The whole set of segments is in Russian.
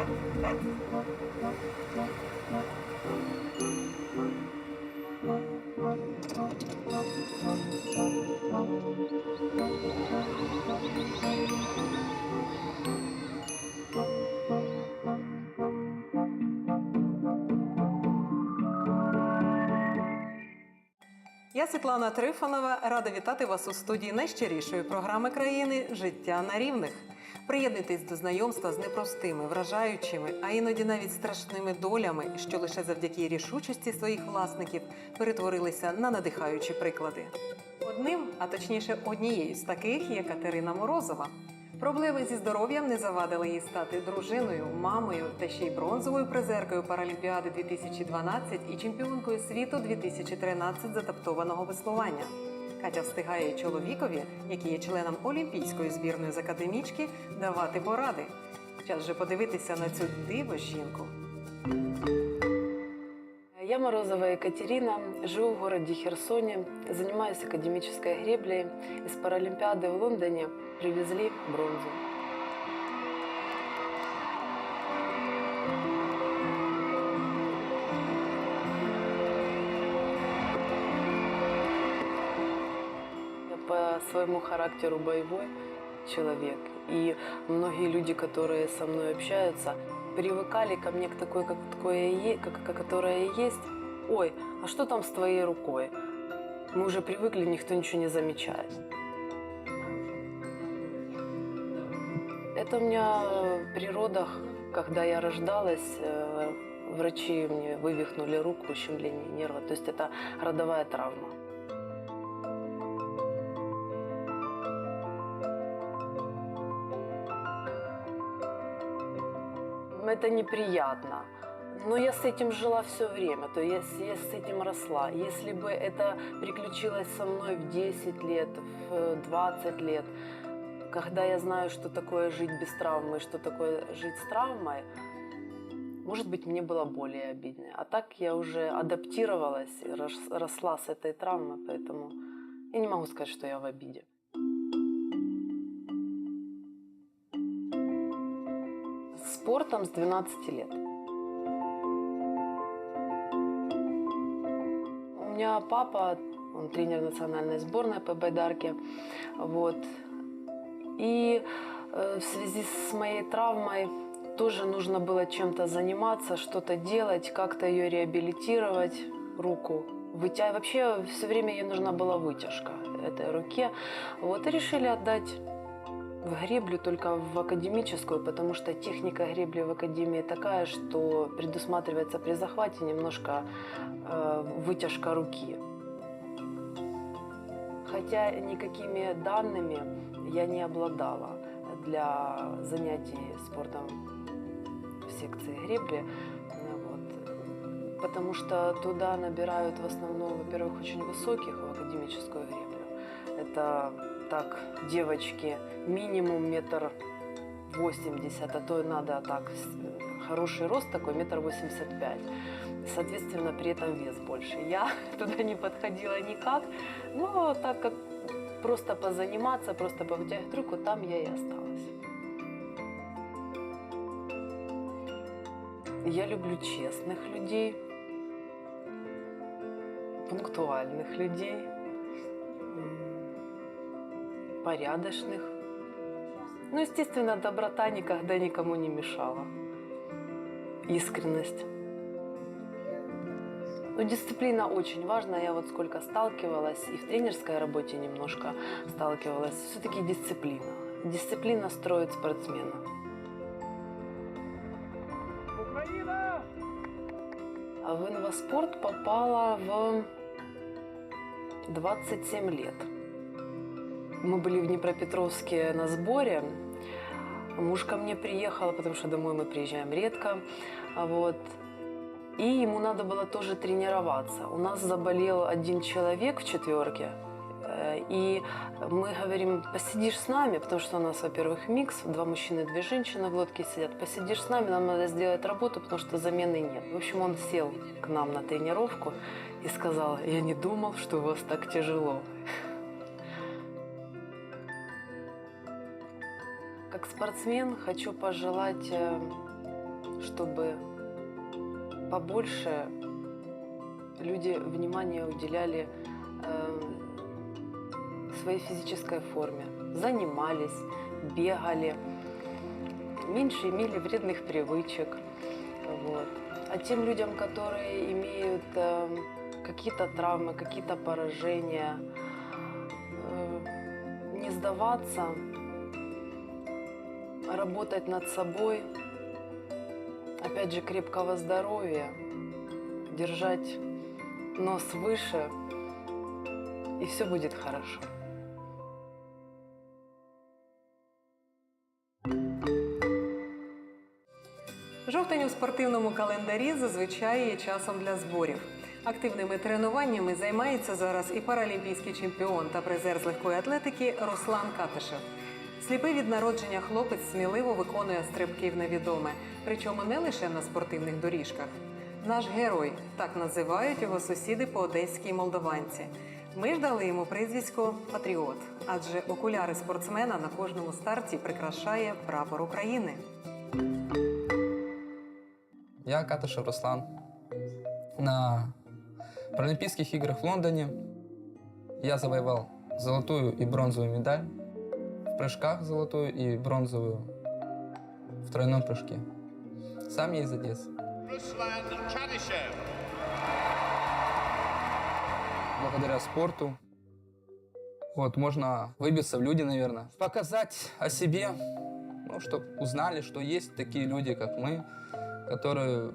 Я Світлана Трифонова рада вітати вас у студії найщирішої програми країни Життя на рівних. Приєднуйтесь до знайомства з непростими, вражаючими, а іноді навіть страшними долями, що лише завдяки рішучості своїх власників перетворилися на надихаючі приклади. Одним, а точніше, однією з таких є Катерина Морозова. Проблеми зі здоров'ям не завадили їй стати дружиною, мамою та ще й бронзовою призеркою Паралімпіади 2012 і чемпіонкою світу 2013 з адаптованого веслування. Катя встигає чоловікові, який є членом олімпійської збірної з академічки, давати поради. Час же подивитися на цю диво жінку. Я Морозова Екатерина, живу в городе Херсоне, занимаюсь академической греблей. Из Паралимпиады в Лондоне привезли бронзу. Своему характеру боевой человек. И многие люди, которые со мной общаются, привыкали ко мне к такой, как, такое, как, которая есть. Ой, а что там с твоей рукой? Мы уже привыкли, никто ничего не замечает. Это у меня при родах, когда я рождалась, э, врачи мне вывихнули руку, ущемление нерва. То есть это родовая травма. Это неприятно. Но я с этим жила все время, то есть я с этим росла. Если бы это приключилось со мной в 10 лет, в 20 лет, когда я знаю, что такое жить без травмы, что такое жить с травмой, может быть, мне было более обидно. А так я уже адаптировалась, и рос- росла с этой травмой, поэтому я не могу сказать, что я в обиде. Спортом с 12 лет. У меня папа, он тренер национальной сборной по байдарке. Вот. И э, в связи с моей травмой тоже нужно было чем-то заниматься, что-то делать, как-то ее реабилитировать, руку. Вытя... Вообще все время ей нужна была вытяжка этой руке. Вот и решили отдать в греблю только в академическую, потому что техника гребли в академии такая, что предусматривается при захвате немножко э, вытяжка руки. Хотя никакими данными я не обладала для занятий спортом в секции гребли. Вот. Потому что туда набирают в основном, во-первых, очень высоких в академическую греблю. Это так, девочки, минимум метр восемьдесят, а то и надо так, с- хороший рост такой, метр восемьдесят пять. Соответственно, при этом вес больше. Я туда не подходила никак, но так как просто позаниматься, просто повытягивать руку, там я и осталась. Я люблю честных людей, пунктуальных людей, порядочных. Ну, естественно, доброта никогда никому не мешала. Искренность. Ну, дисциплина очень важна. Я вот сколько сталкивалась и в тренерской работе немножко сталкивалась. Все-таки дисциплина. Дисциплина строит спортсмена. А в инваспорт попала в 27 лет. Мы были в Днепропетровске на сборе. Муж ко мне приехал, потому что домой мы приезжаем редко. А Вот. И ему надо было тоже тренироваться. У нас заболел один человек в четверке. Э, И мы говорим, посидишь с нами, потому что у нас, во-первых, микс, два мужчины, две женщины в лодке сидят. Посидишь с нами, нам надо сделать работу, потому что замены нет. В общем, он сел к нам на тренировку и сказал, я не думал, что у вас так тяжело. Как спортсмен хочу пожелать э, чтобы побольше люди внимание уделяли э, своей физической форме, занимались, бегали, меньше имели вредных привычек. Вот. А тем людям, которые имеют э, какие-то травмы, какие-то поражения, э, не сдаваться, работать над собой, опять же, крепкого здоровья, держать нос выше, и все будет хорошо. Жовтень у спортивному календарі зазвичай є часом для зборів. Активними тренуваннями займається зараз і паралімпійський чемпіон та призер з легкої атлетики Руслан Катишев. Сліпий від народження хлопець сміливо виконує стрибки в невідоме, причому не лише на спортивних доріжках. Наш герой так називають його сусіди по одеській молдованці. Ми ж дали йому прізвисько Патріот, адже окуляри спортсмена на кожному старті прикрашає прапор України. Я Катышев Руслан. На Паралимпийских играх в Лондоне я завоевал золотую и бронзовую медаль. Прыжках золотую и бронзовую в тройном прыжке. Сам я из Одессы. Благодаря спорту вот, можно выбиться в люди, наверное. Показать о себе, ну, чтобы узнали, что есть такие люди, как мы, которые,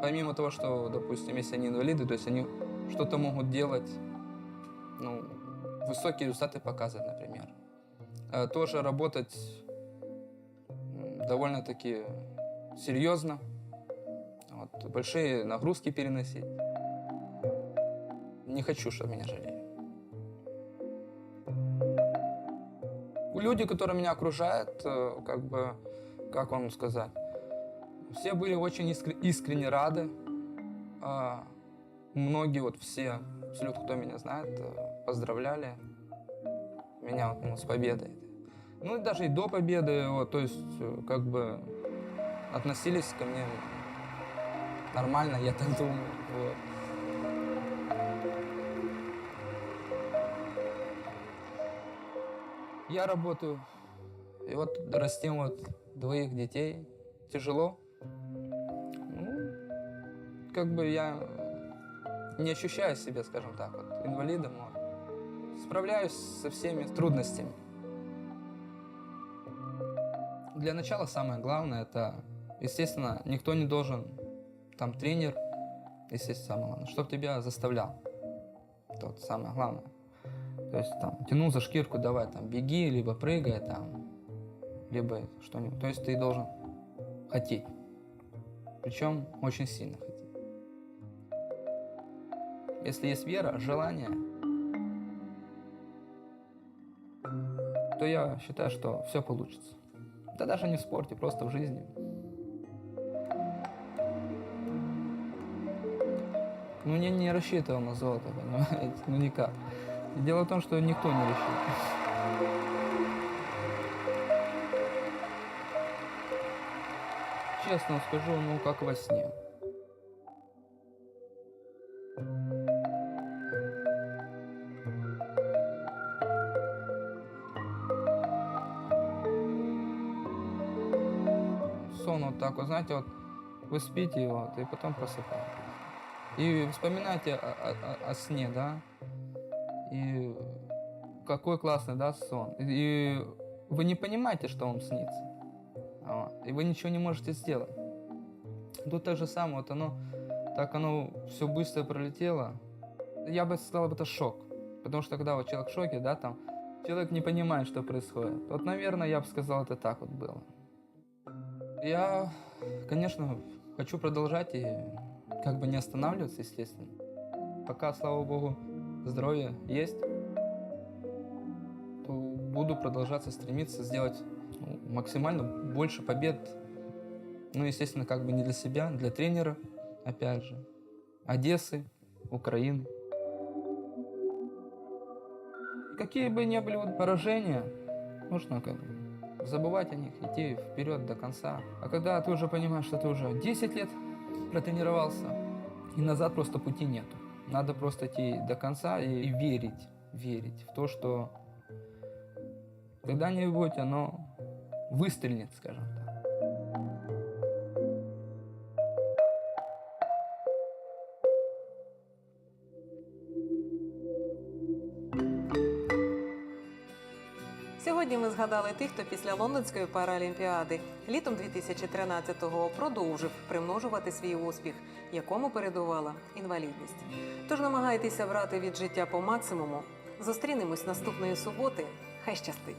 помимо того, что, допустим, если они инвалиды, то есть они что-то могут делать, ну, высокие результаты показывать, например. Э, Тоже работать довольно-таки серьезно, вот, большие нагрузки переносить. Не хочу, чтобы меня жалели. Люди, которые меня окружают, э, как бы, как вам сказать, все были очень искр- искренне рады. А, Многие, вот все, абсолютно кто меня знает, э, поздравляли меня вот, ну, с победой. Ну и даже и до победы, вот, то есть, э, как бы относились ко мне нормально, я так думаю. Вот. Я работаю, и вот растим вот двоих детей. Тяжело. Ну, как бы я не ощущаю себя, скажем так, вот, инвалидом, справляюсь со всеми трудностями. Для начала самое главное это, естественно, никто не должен, там тренер, естественно, самое главное, чтобы тебя заставлял. Это вот самое главное. То есть там тянул за шкирку, давай там беги, либо прыгай там, либо что-нибудь. То есть ты должен хотеть. Причем очень сильно хотеть. Если есть вера, желание, то я считаю, что все получится. Да даже не в спорте, просто в жизни. Ну, я не рассчитывал на золото, понимаете? Ну, никак. Дело в том, что никто не рассчитывал. Честно скажу, ну, как во сне. Сон вот так вот, знаете, вот вы спите, вот, и потом просыпаетесь. И вспоминайте о, о- о- сне, да, и какой классный, да, сон. И, вы не понимаете, что вам снится. Вот. И вы ничего не можете сделать. Тут так же самое, вот оно, так оно все быстро пролетело. Я бы сказал, это шок. Потому что когда вот человек в шоке, да, там, человек не понимает, что происходит. Вот, наверное, я бы сказал, это так вот было. Я, конечно, хочу продолжать и как бы не останавливаться, естественно. Пока, слава богу, здоровье есть, то буду продолжаться стремиться сделать ну, максимально больше побед. Ну, естественно, как бы не для себя, для тренера, опять же, Одессы, Украины. Какие бы ни были вот поражения, нужно как бы забывать о них, идти вперед до конца. А когда ты уже понимаешь, что ты уже 10 лет протренировался, и назад просто пути нету. Надо просто идти до конца и, и верить, верить в то, что когда-нибудь оно выстрелит, скажем Сьогодні ми згадали тих, хто після лондонської паралімпіади літом 2013-го продовжив примножувати свій успіх, якому передувала інвалідність. Тож намагайтеся врати від життя по максимуму. Зустрінемось наступної суботи. Хай щастить.